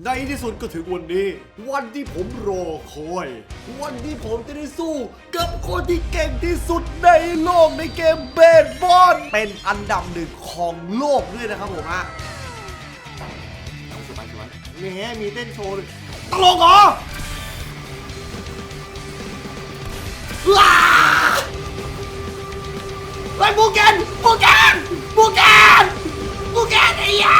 ในที่สุดก็ถึงวันนี้ วันที่ผมรอคอย วันที่ผมจะได้สู้ กับคนที่เก่งที่สุดในโลกในเกมเบสบอลเป็นอันดับหนึ่งของโลกด้วยนะครับผมฮะสบายสบายแหมมีเต้นโชว์ตลกเหรอว้าไปบูแกนบูแกนบูแกนบูแกนไอ้ยา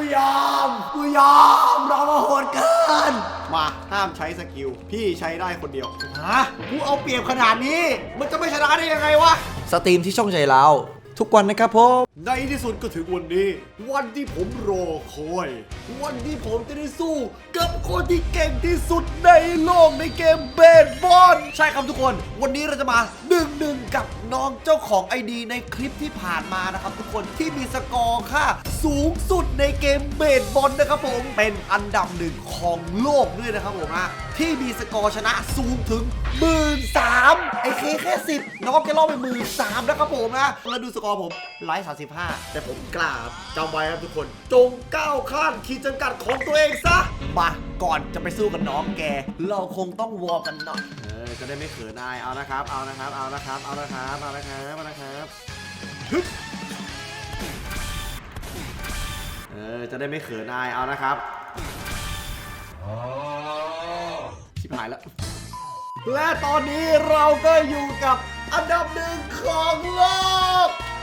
กูยอม กูยอม เรามาโหดเกิน มาห้ามใช้สกิล พี่ใช้ได้คนเดียวฮะกูเอาเปรียบขนาดนี้ มันจะไม่ชนะได้ยังไงวะ สตรีมที่ช่องใจเรา ทุกวันนะครับผม ในที่สุดก็ถึงวันนี้ วันที่ผมรอคอย วันที่ผมจะได้สู้ กับคนที่เก่งที่สุดในโลกในเกมเบสบอลใช่ครับทุกคน วันนี้เราจะมาหนึ่งหนึ่งกับน้องเจ้าของไอดีในคลิปที่ผ่านมานะครับ ทุกคนที่มีสกอร์ค่าสูงสุดในเกมเบสบอลนะครับผมเป็นอันดับหนึ่งของโลกด้วยนะครับผมนะที่มีสกอร์ชนะสูงถึงหมื่นสามไอเคแค่สิบน้องแกล่อไปหมื่นสามนะครับผมนะแล้วดูสกอร์ผมไลท์สามสิบห้าแต่ผมกล้าครับจำไว้ครับทุกคน จงก้าวข้ามขีดจำกัดของตัวเองซะมาก่อนจะไปสู้กับน้องแก เราคงต้องวอร์มกันหน่อยเออจะได้ไม่เขินอายเอานะครับ เอานะครับ เอานะครับ เอานะครับ เอานะครับเอานะครับฮึบเออจะได้ไม่เขินอายเอานะครับชิบหายแล้ว และตอนนี้เราก็อยู่กับอันดับหนึ่งของโลกไหน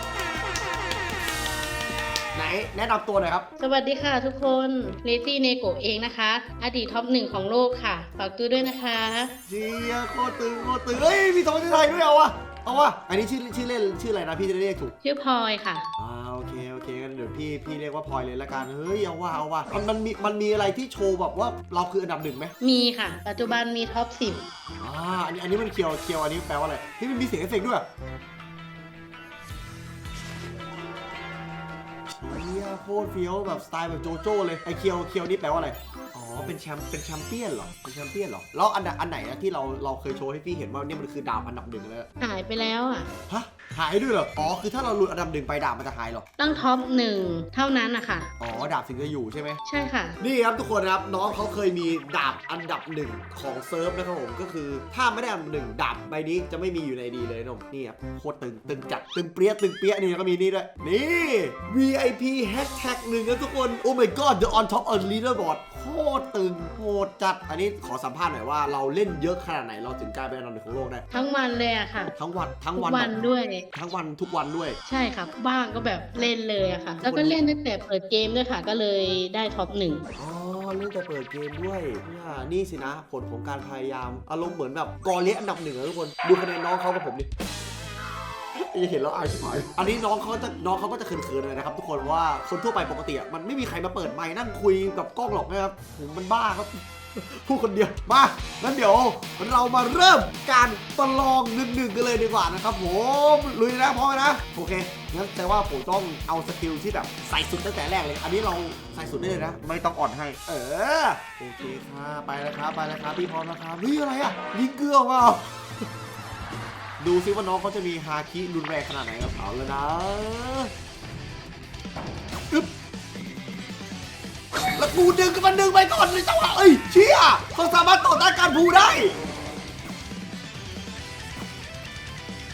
แนะนำตัวหน่อยครับ สวัสดีค่ะทุกคนเลซี่เนโกเองนะคะ อดีตท็อปหนึ่งของโลกค่ะฝากตัวด้วยนะคะเชียร์โคตรตึงโคตรตึงเฮ้ยมีสองชื่อไทยด้วยเอาวะเอาวะอันนี้ชื่อชื่อเล่นชื่ออะไรนะพี่จะได้เรียกถูก ชื่อพลอยค่ะ อ่าโอเคโอเคงั้นเดี๋ยวพี่พี่เรียกว่าพลอยเลยละกันเฮ้ยเอาว่าเอาว่ามันมันมีมันมีอะไรที่โชว์แบบว่าเราคืออันดับหนึ่งไหมมีค่ะ ปัจจุบันมีท็อปสิบอ่าอันนี้อันนี้มันเคียวเคียวอันนี้แปลว่าอะไรที่มันมีเสียงเอฟเฟกต์ด้วย เชียโคตรเฟี้ยวแบบสไตล์แบบโจโจ้เลยไอเคียวเคียวนี่แปลว่าอะไรอ๋อเป็นแชมป์เป็นแชมเปี้ยนเหรอเป็นแชมเปี้ยนเหรอแล้วอันไหนอันไหนอะที่เราเราเคยโชว์ให้พี่เห็นว่าเนี่ยมันคือดาบอันดับหนึ่งเลยอะหายไปแล้วอะฮะ หายด้วยเหรอ อ๋อ คือถ้าเราหลุดอันดับหนึ่งไปดาบมันจะหายเหรอ ต้องท็อปหนึ่งเท่านั้นนะคะอ๋อ ดาบถึงจะอยู่ใช่ไหม ใช่ค่ะ นี่ครับทุกคนนะครับน้องเขาเคยมีดาบอันดับหนึ่งของเซิร์ฟนะครับผมก็คือถ้าไม่ได้อันดับหนึ่งดาบใบนี้จะไม่มีอยู่ในดีเลยนะผมนี่ครับโคตรตึงตึงจัดตึงเปรี้ยตึงเปี้ยนี่แล้วก็มีนี่ด้วยนี่ VIP hashtag หนึ่งนะทุกคน Oh my god the on top of leaderboard โคตรตึงโคตรจัด อันนี้ขอสัมภาษณ์หน่อยว่าเราเล่นเยอะขนาดไหนเราถึงกลายเป็นอันดับหนึ่งของโลกได้ ทั้งวันเลยอะค่ะทั้งวันทั้งทุกวันวันด้วยทั้งวันทุกวันด้วย ใช่ค่ะบ้างก็แบบเล่นเลยอะค่ะ แล้วก็เล่นตั้งแต่เปิดเกมด้วยค่ะ ก็เลยได้ท็อปหนึ่งอ๋อเล่นแต่เปิดเกมด้วยเนี่ยนี่สินะผลของการพยายามอารมณ์เหมือนแบบกอเลียอันดับหนึ่งอะทุกคนดูคะแนนน้องเขากับผมดิอย่าเห็นแล้วอายชิบหายอันนี้น้องเขาจะน้องเขาก็จะเขินๆเลยนะครับทุกคนว่าคนทั่วไปปกติอะมันไม่มีใครมาเปิดไมค์นั่งคุยกับกล้องหรอกนะครับผมมันบ้าครับ พูดคนเดียว มางั้นเดี๋ยวเรามาเริ่มการประลองหนึ่งๆกันเลยดีกว่านะครับผมลุยนะพร้อมนะ โอเค งั้นแต่ว่าผมต้องเอาสกิลที่แบบใส่สุดตั้งแต่แรกเลย อันนี้เราใส่สุดได้เลยนะ ไม่ต้องอ่อนให้ เออ โอเคค่ะไปแล้วครับ ไปแล้วครับ พี่พร้อมแล้วครับนี่อะไรอะยิงเกลือมาดูซิว่าน้องเขาจะมีฮาคิรุนแรงขนาดไหนครับเอาแล้วนะ แล้วกูดึงกับมันดึงไปก่อนเลยจังหวะเอ้ยเชี่ยเขาสามารถต่อต้านการพูได้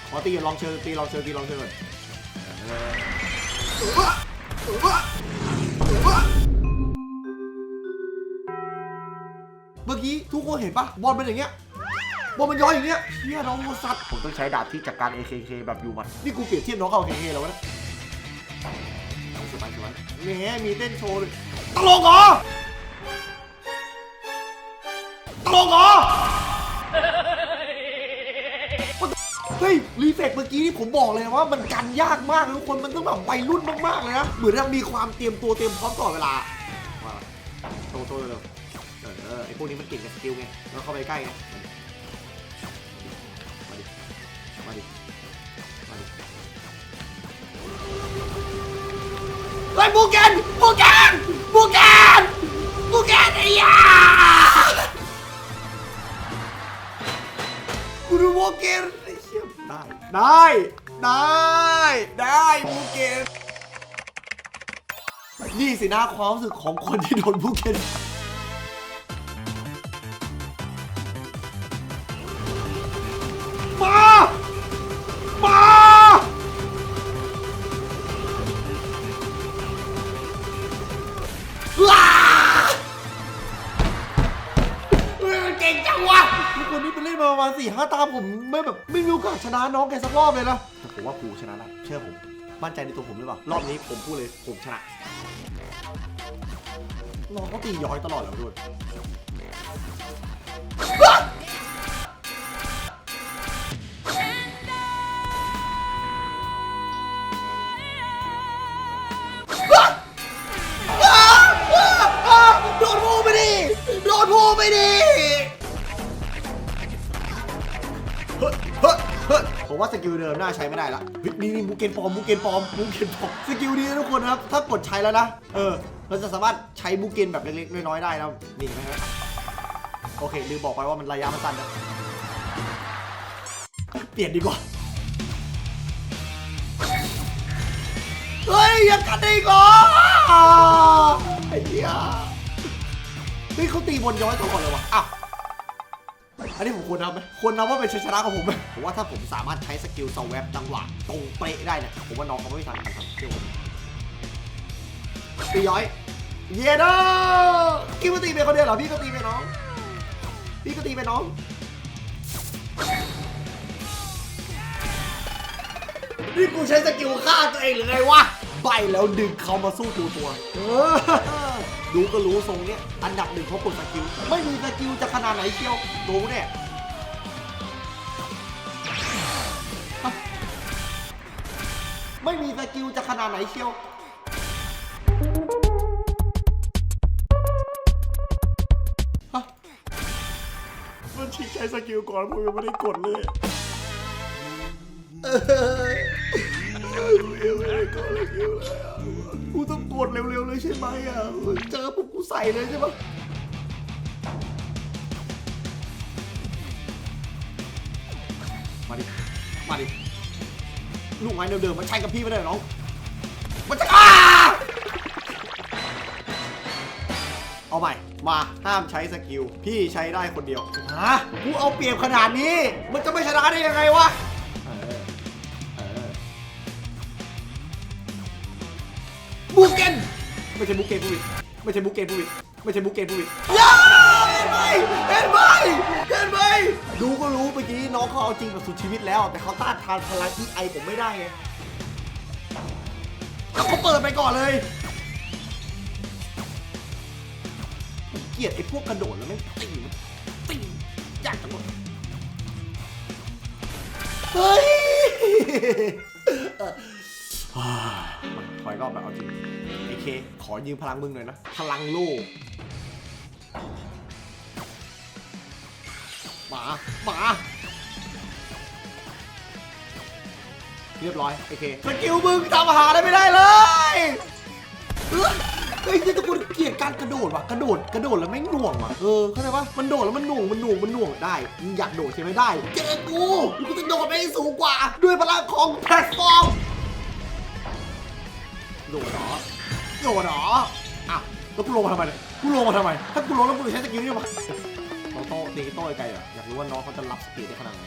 ขอตีลองเชิญตีลองเชิญตีลองเชิญก่อนเออเออเออเออเมื่อกี้ทุกคนเห็นปะบอลเป็นอย่างเงี้ยบอลมันย้อยอย่างเงี้ยเชี่ยน้องโมซัดผมต้องใช้ดาบที่จัดการ AKK แบบยูมันนี่กูเปรียบเทียบน้องเขา AKK แล้ววะเนะสบายสบายแหมมีเต้นโชว์เลย ตลกเหรอตลกเหรอเฮ้ยรีเฟกเมื่อกี้นี่ผมบอกเลยนะว่ามันกันยากมากนะทุกคนมันต้องแบบวัยรุ่นมากๆเลยนะเหมือนเรามีความเตรียมตัวเตรียมพร้อมตลอดเวลามาโตโตเร็วๆเออเออไอพวกนี้มันเก่งกับสกิลไงแล้วเข้าไปใกล้ไงมาดิมาดิ ฮ้ยบูแกนบูแกนบูแกนบูแกนไอ้ยากูดูบูแกนไอ้เชี่ยได้ได้ได้ได้บูแกนนี่สินะความรู้สึกของคนที่โดนผู้เกน สี่ห้าตามผมไม่แบบไม่มีโอกาสชนะน้องแกสักรอบเลยนะแต่ผมว่ากูชนะได้เชื่อผมมั่นใจในตัวผมหรือเปล่ารอบนี้ผมพูดเลยผมชนะน้องก็ตีย้อยตลอดแล้วด้วยโดนพูไปดิโดนพูไปดิ ผมว่าสกิลเดิมน่าใช้ไม่ได้ละนี่นี่มูเกนปอมมูเกนปอมมูเกนปอมสกิลนี้นะทุกคนนะครับ ถ้ากดใช้แล้วนะ เออ เราจะสามารถใช้มูเกนแบบเล็กๆน้อยๆได้นะนี่นะฮะโอเคลืมบอกไปว่ามันระยะมันสั้นนะเปลี่ยนดีกว่า เฮ้ยยังกันได้อีกเหรอไอ้เหี้ยเฮ้ยเขาตีบนย้อยตลอดเลยว่ะอ้าว อันนี้ผมควรนับไหมควรนับว่าเป็นชัยชนะของผมไหมผมว่าถ้าผมสามารถใช้สกิลสวปจังหวะตรงเป๊ะได้เนี่ยผมว่าน้องเขาไม่ทันครับเชื่อผมตีย้อย เยเดอคิดว่าตีเป็นคนเดียวเหรอพี่ก็ตีเป็นน้อง พี่ก็ตีเป็นน้องนี่กูใช้สกิลฆ่าตัวเองหรือไงวะ ใบแล้วดึงเขามาสู้ตัวตัวเออ ดูก็รู้ทรงเนี้ยอันดับหนึ่งเขากดสกิล ไม่มีสกิลจะขนาดไหนเชียวดูเนี่ยฮะไม่มีสกิลจะขนาดไหนเชียวฮะมันชิงใช้สกิลก่อนผมยังไม่ได้กดเลยเออยังไม่ได้กดสกิลเลยอะ กูต้องกดเร็วๆเลยใช่ไหมอะ เจอปุ๊บกูใส่เลยใช่ไหมมาดิ มาดิ ลูกไม้เดิมๆมันใช้กับพี่ไม่ได้เหรอน้องมันจะอ้าเอาใหม่ มาห้ามใช้สกิล พี่ใช้ได้คนเดียวฮะกูเอาเปรียบขนาดนี้ มันจะไม่ชนะได้ยังไงวะ ไม่ใช่บูเกนผู้วิดไม่ใช่บูเกนผู้วิดไม่ใช่บูเกนผู้วิดย้าเห็นไหมเห็นไหมเห็นไหมดูก็รู้เมื่อกี้น้องเขาเอาจริงแบบสุดชีวิตแล้ว แต่เขาต้านทานพลังที่ไอผมไม่ได้ไงแล้วเขาเปิดไปก่อนเลยเกลียดไอ้พวกกระโดดแล้วไม่งตีมันตีอยากจะหมดเฮ้ยอ่าถอยรอบแบบเอาจริง เค ขอยืมพลังมึงหน่อยนะ พลังโลกหมาหมาเรียบร้อยโอเคสกิลมึงทำอาหารอะไรไม่ได้เลยเอ้ยเฮ้ยนี่ทุกคนเกลียดการกระโดดว่ะกระโดดกระโดดแล้วไม่งหน่วงว่ะเออเข้าใจปะมันโดดแล้วมันหน่วงมันหน่วงมันหน่วงได้มึงอยากโดดใช่ไหมได้ เจอกูกูจะโดดไปให้สูงกว่า ด้วยพลังของแพลตฟอร์มโดดเหรอ โดดเหรออะแล้วกูลงมาทำไมเนี่ยกูลงมาทำไม ถ้ากูลงแล้วกูจะใช้สกิลนี่มาน้องโต้ตีโต้ไกลเหรออยากรู้ว่าน้องเขาจะรับสปีดได้ขนาดไหน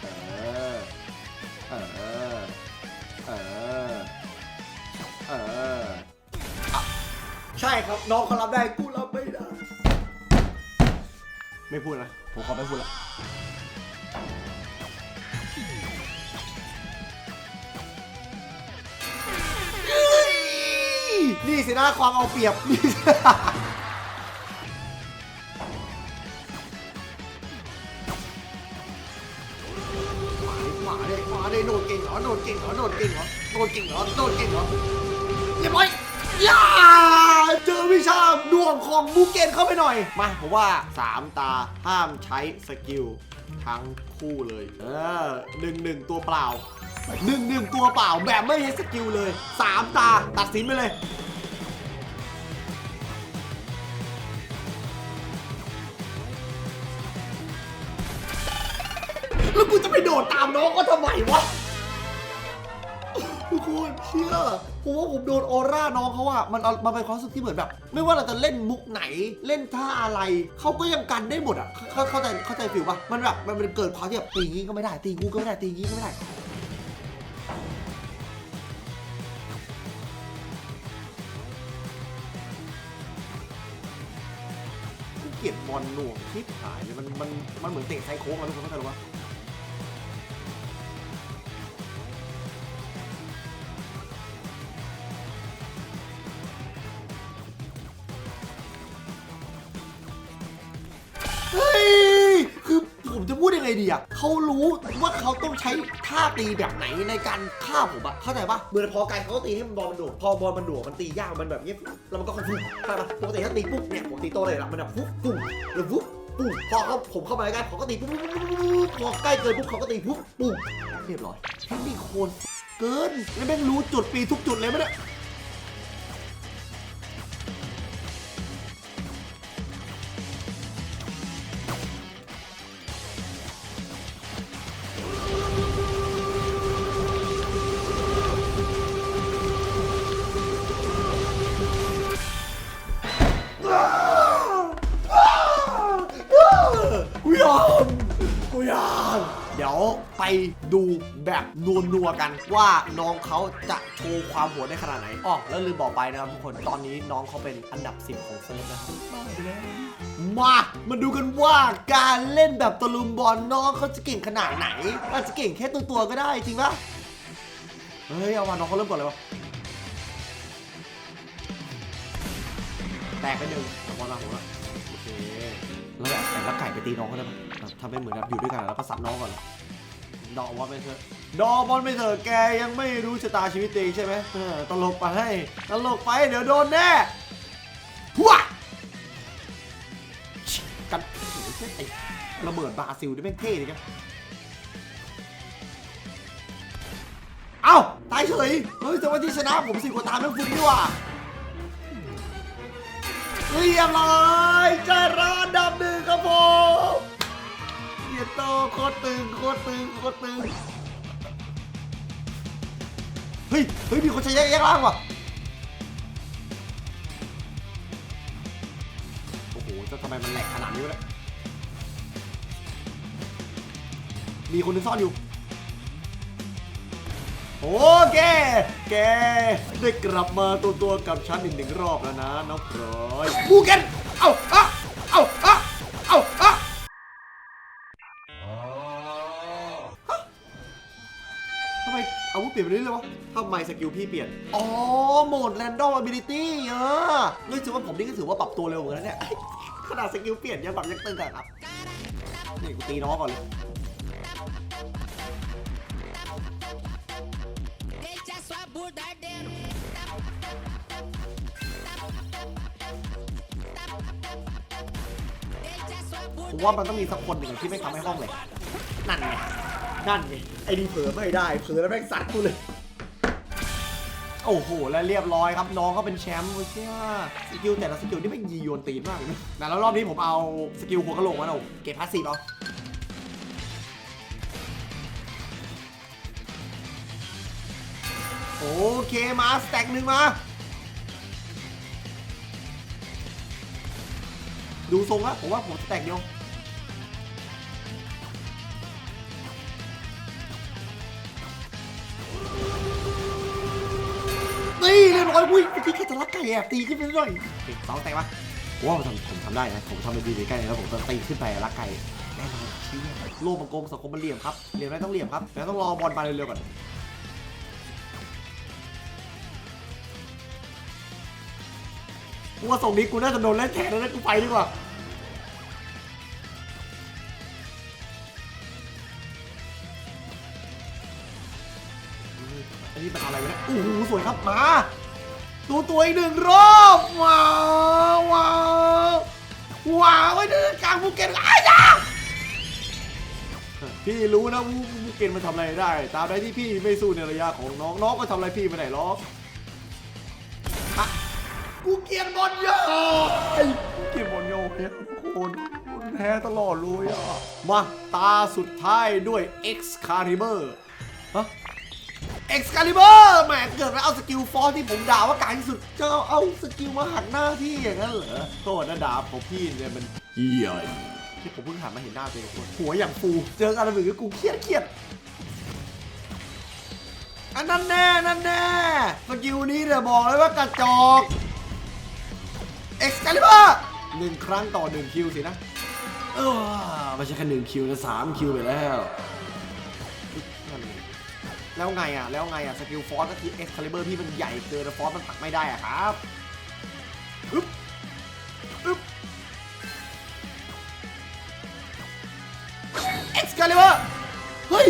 เออ เออ เออ เออ ใช่ครับน้องเขารับได้กูรับไม่ได้ ไม่พูดนะผมขอไม่พูดละ นี่สินะความเอาเปรียบนี่สิมาเลยมาเลยโดดเก่งเหรอโดดเก่งเหรอโดดเก่งเหรอโดดเก่งเหรอโดดเก่งเหรอเรียบร้อยย่าเจอวิชาดวงของบูเกนเข้าไปหน่อย มาผมว่า 3 ตาห้ามใช้สกิลทั้งคู่เลย เออหนึ่งหนึ่งตัวเปล่าหนึ่งหนึ่งตัวเปล่าแบบไม่ใช้สกิลเลย 3 ตาตัดสินไปเลย ดตามน้องก็ทำไมวะทุกคนเชื่อผมว่าผมโดนออร่าน้องเขาอะมันเอามันเป็นความรู้สึกที่เหมือนแบบ ไม่ว่าเราจะเล่นมุกไหนเล่นท่าอะไรเขาก็ยังกันได้หมดอะเข้าเข้าใจเข้าใจฟิลปะมันแบบมันเป็นเกิดความที่แบบตีงี้ก็ไม่ได้ตีงูก็ไม่ได้ตีงี้ก็ไม่ได้เกียดบอลหน่วงทิพหายเลยมันมันมันเหมือนเตะไซโค้งอะทุกคนเข้าใจหรือวะ อะเขารู้ว่าเขาต้องใช้ท่าตีแบบไหนในการฆ่าผมอะเข้าใจปะเหมือนพอไกลเขาก็ตีให้มันบอลมันโดดพอบอลมันโดดมันตียากมันแบบเนี้ยแล้วมันก็ค่อยฟุบใช่ปะปกติถ้าตีปุ๊บเนี่ยผมตีโตเลยละมันแบบฟุ๊บปุ๊บแล้วฟุ๊บปุ๊บพอเขาผมเข้ามาใกล้เขาก็ตีปุ๊บปุ๊บปุ๊บปุ๊บพอใกล้เกินปุ๊บเขาก็ตีปุ๊บปุ๊บเรียบร้อยเทคนิคโคนเกินแล้วแม่งรู้จุดปีทุกจุดเลยมั้ยเนี่ย เดี๋ยวไปดูแบบนัวๆกันว่าน้องเขาจะโชว์ความโหัวได้ขนาดไหนอ๋อแล้วลืมบอกไปนะครับทุกคนตอนนี้น้องเขาเป็นอันดับ 10 ของเซิร์ฟนะครับมา มาดูกันว่าการเล่นแบบตะลุมบอลน้องเขาจะเก่งขนาดไหน อาจจะเก่งแค่ตัวตัวก็ได้จริงปะเฮ้ย เอามาน้องเขาเริ่มก่อนเลยวะแตกไปหนึ่งบอลมาผมละโอเคแล้วแบบแต่ละไก่ไปตีน้องเขาได้ปะ ทำเป็นเหมือนแบบอยู่ด้วยกันแล้วก็ซับน้องก่อนดอกบอลไปเถอะดอกบอลไปเถอะแกยังไม่รู้ชะตาชีวิตตัวเองใช่ไหมตลกไปให้ตลกไปเดี๋ยวโดนแน่พัวชิกันไอ้ระเบิดบราซิลนี่แม่งเท่เลยครับเอ้าตายเฉยเฮ้ยแต่ว่าที่ชนะผมสิบกว่าตามแม่งฟุ้งนี่หว่าเรียบร้อยจาราอันดับหนึ่งครับผม ยียโตโคตรตึงโคตรตึงโคตรตึงเฮ้ยเฮ้ยมีคนใช้แยกแยกล่างว่ะโอ้โหจะทำไมมันแหลกขนาดนี้วะเนี่ยมีคนหนึงซ่อนอยู่โอเคแก ได้กลับมาตัวตัวๆกับฉันอีกหนึ่งรอบแล้วนะน้องพลอยบูเกนเอ้า นี่เรื่อยๆวะทำไมสกิลพี่เปลี่ยน อ๋อ โหมด Random Ability เออเฮ้ยถือว่าผมนี่ก็ถือว่าปรับตัวเร็วเหมือนกันเนี่ย ขนาดสกิลเปลี่ยนยังแบบยังตึงอะครับนี่กูตีน้องก่อนเลยผมว่ามันต้องมีสักคนหนึ่งที่ไม่ทำให้ห้องเลยนั่นไง นั่นไงไอ้นี่เผลอไม่ได้เผลอแล้วแม่งสัตว์กูเลยโอ้โห แล้วเรียบร้อยครับ น้องก็เป็นแชมป์โอ้ยเชี่ยสกิลแต่ละสกิลนี่แม่งยีโยนตีนมากเลยนะแต่แล้วรอบนี้ผมเอาสกิลหัวกะโหลกมาเอาเก็บพาสซีฟเอาโอเคมาสแต็กหนึ่งมา ดูทรงแล้วผมว่าผมสแต็กเดียว นี่เรียบร้อยอุ้ยเมื่อกี้แค่จะรักไก่แอบตีขึ้นไปหน่อยโอเสองแตกปะผมว่าผมทำผมทำได้นะ ผมทำเป็นดีใกล้แล้วผมจะตีขึ้นไปรักไก่แน่นอนเชี่ยโลกมังกรสังคมมันเหลี่ยมครับเหลี่ยมได้ต้องเหลี่ยมครับแต่ต้องรอบอลมาเร็วๆก่อนกูว่าส่งนี้กูน่าจะโดนเล่นแทนแล้วนะกูไปดีกว่า โอ้โหสวยครับมาตัวตัวอีกหนึ่งรอบว้าวว้าวว้าวไอ้เดินกลางภูเก็ตอ้ายาพี่รู้นะภูภูเก็ตมันทำอะไรได้ ตามใดที่พี่ไม่สู้ในระยะของน้องน้องก็ทำอะไรพี่ไม่ได้หรอกอกูเกลียดบอลโยไอ้กูเกลียดบอลโยแพ้ทุกคนแพ้ตลอดเลยอะ มา ตาสุดท้ายด้วย X Caliber ฮะ Excalibur แหมเกิดมาเอาสกิลฟอร์ที่ผมด่าว่ากากที่สุดจะเอาเอาสกิลมาหักหน้าพี่อย่างนั้นเหรอโทษนะดาบของพี่เนี่ยมันเหี้ยที่ผมเพิ่งหันมาเห็นหน้าตัวเองคนหัวอย่างฟูเจอกันอะไรแบบกูเครียดเครียดอันนั้นแน่นั่นแน่สกิลนี้เนี่ยบอกเลยว่ากระจอก Excalibur หนึ่งครั้งต่อหนึ่งคิวสินะเออไม่ใช่แค่หนึ่งคิวนะสามคิวไปแล้วนั่นไง แล้วไงอะ แล้วไงอะ สกิลฟอสก็คือ Excalibur พี่มันใหญ่เกินแล้วฟอสมันตักไม่ได้อะครับอึ๊บอึ๊บ Excalibur เฮ้ย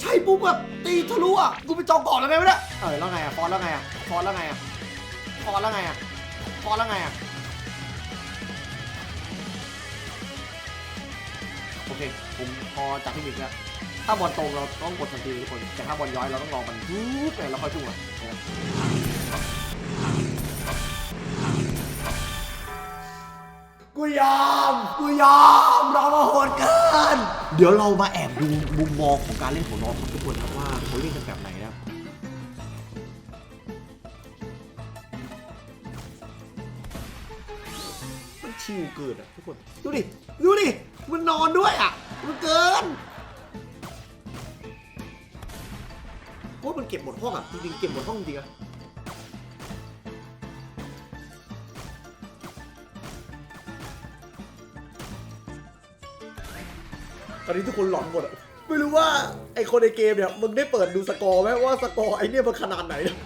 ใช่ปุ๊บแบบตีทะลุอะ กูไปจองก่อนแล้วไงวะเนี่ยเออแล้วไงอะ ฟอสแล้วไงอะ ฟอสแล้วไงอะ ฟอสแล้วไงอะ ฟอสแล้วไงอะ โอเค ผมพอจับที่มิกแล้ว ถ้าบอลตรงเราต้องกดทันทีทุกคน แต่ถ้าบอลย้อยเราต้องรอมันปุ๊บเนี่ยเราค่อยจุ่มอะกูยอม กูยอมเรามาโหดเกิน เดี๋ยวเรามาแอบดูมุมมองของการเล่นของน้องครับทุกคนครับว่าเขาเล่นกันแบบไหนนะมันชิวเกินอะทุกคน ดูดิ ดูดิ มันนอนด้วยอะ มันเกิน โอ้มันเก็บหมดห้องอะจริงๆเก็บหมดห้องจริงๆอะตอนนี้ทุกคนหลอนหมดอะไม่รู้ว่าไอคนในเกมเนี่ยมึงได้เปิดดูสกอร์ไหมว่าสกอร์ไอเนี่ยมันขนาดไหนเนี่ย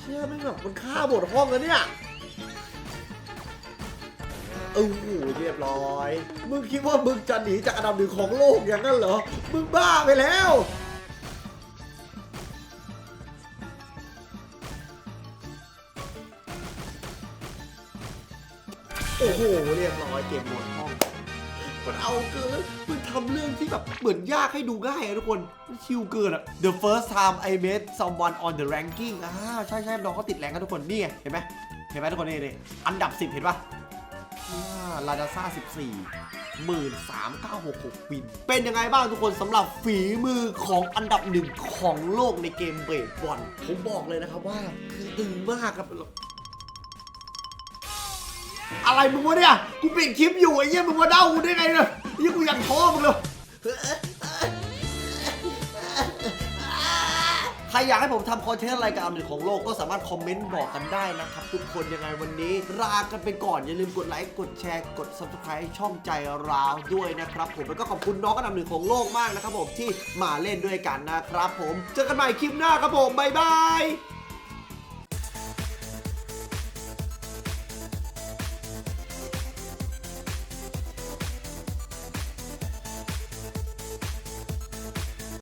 เชื่อไหม่งแบบมันฆ่าหมดห้องแล้วเนี่ย โอ้โหเรียบร้อย มึงคิดว่ามึงจะหนีจากอันดับหนึ่งของโลกอย่างนั้นเหรอ มึงบ้าไปแล้ว โอ้โห เรียบร้อยเกมหมดห้องมันเอาเกินมันทำเรื่องที่แบบเหมือนยากให้ดูง่ายอะทุกคน มันชิวเกินอะ The first time I met someone on the ranking อ่าใช่ใช่น้องเขาติดแรงกันทุกคน นี่ไงเห็นไหมเห็นไหมทุกคนนี่นี่อันดับ 10 เห็นปะ ลาดาซ่า14หมื่นสามเก้าหกหกวิน เป็นยังไงบ้างทุกคนสำหรับฝีมือของอันดับหนึ่งของโลกในเกมเบสบอลผมบอกเลยนะครับว่า คือตึงมากครับ อะไรมึงวะเนี่ย กูปิดคลิปอยู่ไอ้เหี้ยมึงมาเด้ากูได้ไงเนี่ย อยากให้ผมทำคอนเทนต์อะไรกับอันดับของโลกก็สามารถคอมเมนต์บอกกันได้นะครับทุกคนยังไงวันนี้ลากันไปก่อนอย่าลืมกดไลค์กดแชร์กด subscribe ช่องใจราวด้วยนะครับผมแล้วก็ขอบคุณน้องอันดับหนึ่งของโลกมากนะครับผมที่มาเล่นด้วยกันนะครับผมเจอกันใหม่คลิปหน้าครับผมบ๊ายบาย